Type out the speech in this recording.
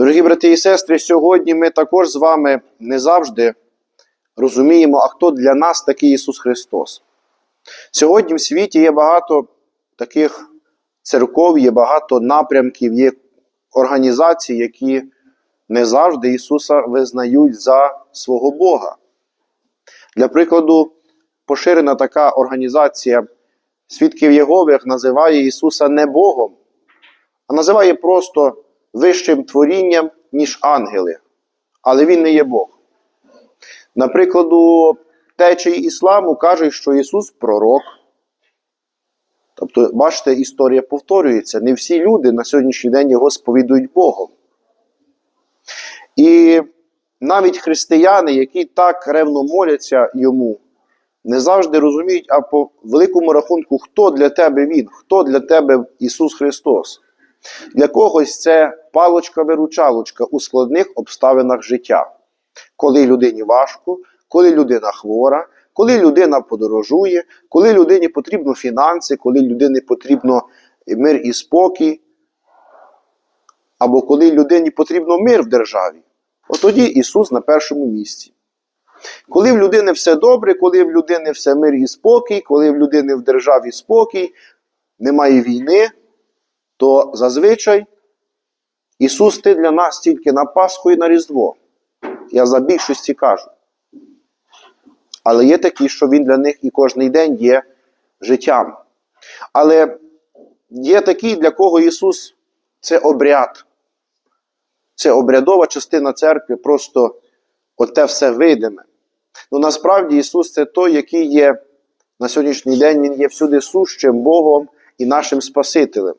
Дорогі брати і сестри, сьогодні ми також з вами не завжди розуміємо, а хто для нас такий Ісус Христос. Сьогодні в світі є багато таких церков, є багато напрямків, є організацій, які не завжди Ісуса визнають за свого Бога. Для прикладу, поширена така організація свідків Єгових називає Ісуса не Богом, а називає просто вищим творінням, ніж ангели. Але Він не є Бог. Наприклад, течії ісламу кажуть, що Ісус пророк. Тобто, бачите, історія повторюється. Не всі люди на сьогоднішній день його сповідують Богом. І навіть християни, які так ревно моляться йому, не завжди розуміють, а по великому рахунку, хто для тебе Він, хто для тебе Ісус Христос. Для когось це палочка-виручалочка у складних обставинах життя. Коли людині важко, коли людина хвора, коли людина подорожує, коли людині потрібно фінанси, коли людині потрібно мир і спокій, або коли людині потрібно мир в державі, от тоді Ісус на першому місці. Коли в людини все добре, коли в людини все мир і спокій, коли в людини в державі спокій, немає війни, то зазвичай Ісус ти для нас тільки на Пасху і на Різдво. Я за більшості кажу. Але є такі, що Він для них і кожний день є життям. Але є такі, для кого Ісус це обряд. Це обрядова частина церкви, просто оте все видиме. Ну насправді Ісус це той, який є на сьогоднішній день, Він є всюди сущим Богом і нашим Спасителем.